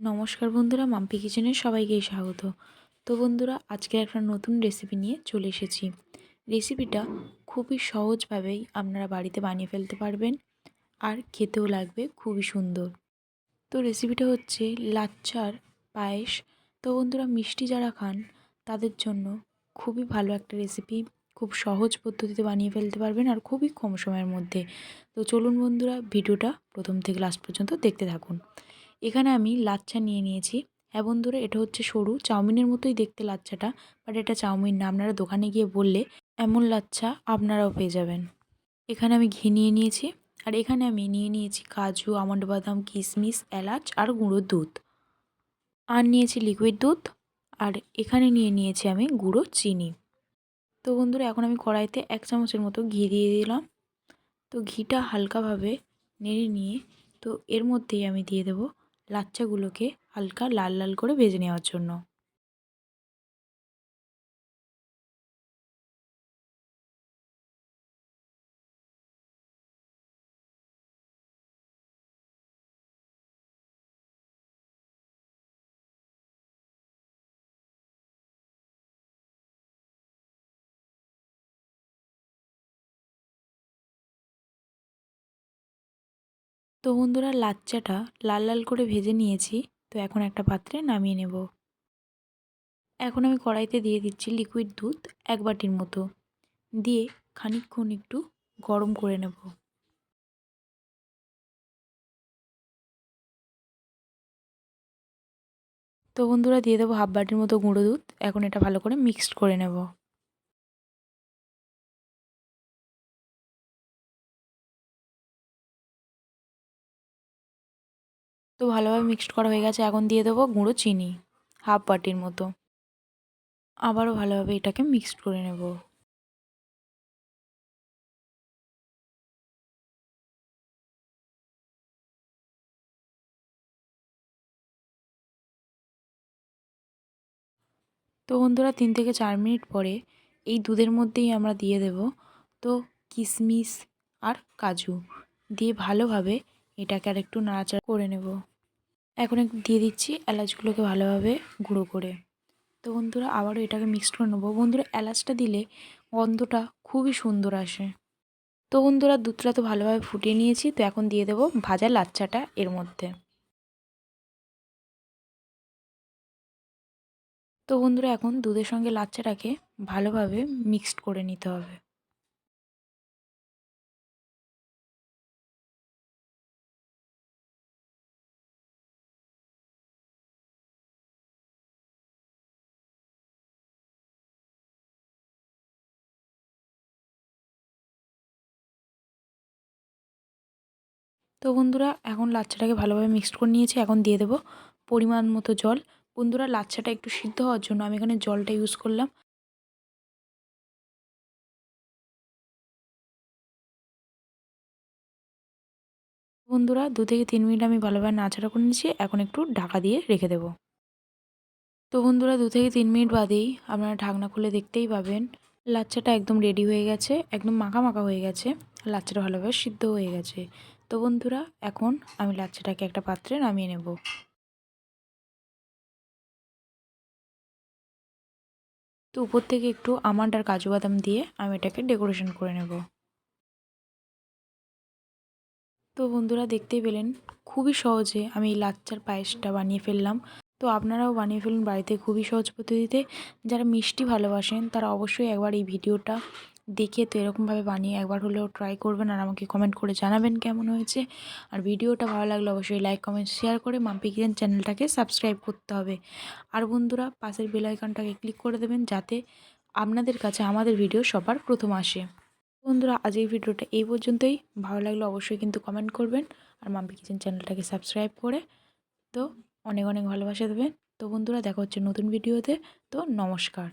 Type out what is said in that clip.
নমস্কার বন্ধুরা, মাম্পি কিচেনে সবাইকেই স্বাগত। তো বন্ধুরা, আজকে একটা নতুন রেসিপি নিয়ে চলে এসেছি। রেসিপিটা খুবই সহজভাবেই আপনারা বাড়িতে বানিয়ে ফেলতে পারবেন আর খেতেও লাগবে খুবই সুন্দর। তো রেসিপিটা হচ্ছে লাচ্চার পায়েস। তো বন্ধুরা, মিষ্টি যারা খান, তাদের জন্য খুবই ভালো একটা রেসিপি খুব সহজ পদ্ধতিতে বানিয়ে ফেলতে পারবেন আর খুবই কম সময়ের মধ্যে। তো চলুন বন্ধুরা, ভিডিওটা প্রথম থেকে লাস্ট পর্যন্ত দেখতে থাকুন। এখানে আমি লাচ্ছা নিয়ে নিয়েছি। হ্যাঁ বন্ধুরা, এটা হচ্ছে সরু। চাউমিনের মতোই দেখতে লাচ্চাটা বাট এটা চাউমিন না। আপনারা দোকানে গিয়ে বললে এমন লাচ্ছা আপনারাও পেয়ে যাবেন। এখানে আমি ঘি নিয়ে নিয়েছি, আর এখানে আমি নিয়ে নিয়েছি কাজু, আমন্ড বাদাম, কিশমিশ, এলাচ, আর গুঁড়ো দুধ। আর নিয়েছি লিকুইড দুধ, আর এখানে নিয়ে নিয়েছি আমি গুঁড়ো চিনি। তো বন্ধুরা, এখন আমি কড়াইতে এক চামচের মতো ঘি দিয়ে দিলাম। তো ঘিটা হালকাভাবে নেড়ে নিয়ে, তো এর মধ্যেই আমি দিয়ে দেবো লাচ্চাগুলোকে হালকা লাল লাল করে ভেজে নেওয়ার জন্য। তো বন্ধুরা লাচ্চাটা লাল লাল করে ভেজে নিয়েছি। তো এখন একটা পাত্রে নামিয়ে নেব। এখন আমি কড়াইতে দিয়ে দিচ্ছি লিকুইড দুধ এক বাটির মতো। দিয়ে খানিকক্ষণ একটু গরম করে নেব। তো বন্ধুরা দিয়ে দেবো হাফ বাটির মতো গুঁড়ো দুধ। এখন এটা ভালো করে মিক্সড করে নেব। তো ভালোভাবে মিক্সড করা হয়ে গেছে। এখন দিয়ে দেবো গুঁড়ো চিনি হাফ বাটির মতো। আবারও ভালোভাবে এটাকে মিক্সড করে নেব। তো বন্ধুরা, তিন থেকে চার মিনিট পরে এই দুধের মধ্যেই আমরা দিয়ে দেব তো কিশমিশ আর কাজু। দিয়ে ভালোভাবে এটাকে আর একটু নাড়াচাড়া করে নেব। এখন দিয়ে দিচ্ছি এলাচগুলোকে ভালোভাবে গুঁড়ো করে। তো বন্ধুরা, আবারও এটাকে মিক্সড করে নেব। বন্ধুরা, এলাচটা দিলে গন্ধটা খুবই সুন্দর আসে। তো বন্ধুরা, দুধটা তো ভালোভাবে ফুটিয়ে নিয়েছি, তো এখন দিয়ে দেবো ভাজা লাচ্চাটা এর মধ্যে। তো বন্ধুরা, এখন দুধের সঙ্গে লাচ্চাটাকে ভালোভাবে মিক্সড করে নিতে হবে। তো বন্ধুরা, এখন লাচ্চাটাকে ভালোভাবে মিক্সড করে নিয়েছি, এখন দিয়ে দেবো পরিমাণ মতো জল। বন্ধুরা লাচ্চাটা একটু সিদ্ধ হওয়ার জন্য আমি এখানে জলটা ইউজ করলাম। বন্ধুরা, দু থেকে তিন মিনিট আমি ভালোভাবে নাচাড়া করে নিয়েছি, এখন একটু ঢাকা দিয়ে রেখে দেবো। তো বন্ধুরা, দু থেকে তিন মিনিট বাদেই আপনারা ঢাকনা খুলে দেখতেই পাবেন লাচ্চাটা একদম রেডি হয়ে গেছে, একদম মাখা মাখা হয়ে গেছে লাচ্চাটা ভালোভাবে সিদ্ধ হয়ে গেছে। তো বন্ধুরা, এখন আমি লাচ্চাটাকে একটা পাত্রে নামিয়ে নেব। তো উপর থেকে একটু আমন্ড আর কাজু বাদাম দিয়ে আমি এটাকে ডেকোরেশন করে নেব। তো বন্ধুরা, দেখতেই পেলেন, খুবই সহজে আমি এই লাচ্চার পায়েসটা বানিয়ে ফেললাম। তো আপনারাও বানিয়ে ফেলুন বাড়িতে, খুবই সহজ পদ্ধতিতে। যারা মিষ্টি ভালোবাসেন, তারা অবশ্যই একবার এই ভিডিওটা দেখে তো এরকমভাবে বানিয়ে একবার হলেও ট্রাই করবেন আর আমাকে কমেন্ট করে জানাবেন কেমন হয়েছে। আর ভিডিওটা ভালো লাগলে অবশ্যই লাইক কমেন্ট শেয়ার করে মাম্পি কিচেন চ্যানেলটাকে সাবস্ক্রাইব করতে হবে। আর বন্ধুরা, পাশের বেল আইকনটাকে ক্লিক করে দেবেন যাতে আপনাদের কাছে আমাদের ভিডিও সবার প্রথম আসে। বন্ধুরা, আজ এই ভিডিওটা এই পর্যন্তই। ভালো লাগলে অবশ্যই কিন্তু কমেন্ট করবেন আর মাম্পি কিচেন চ্যানেলটাকে সাবস্ক্রাইব করে তো অনেক অনেক ভালোবাসা দেবেন। তো বন্ধুরা, দেখা হচ্ছে নতুন ভিডিওতে তো নমস্কার।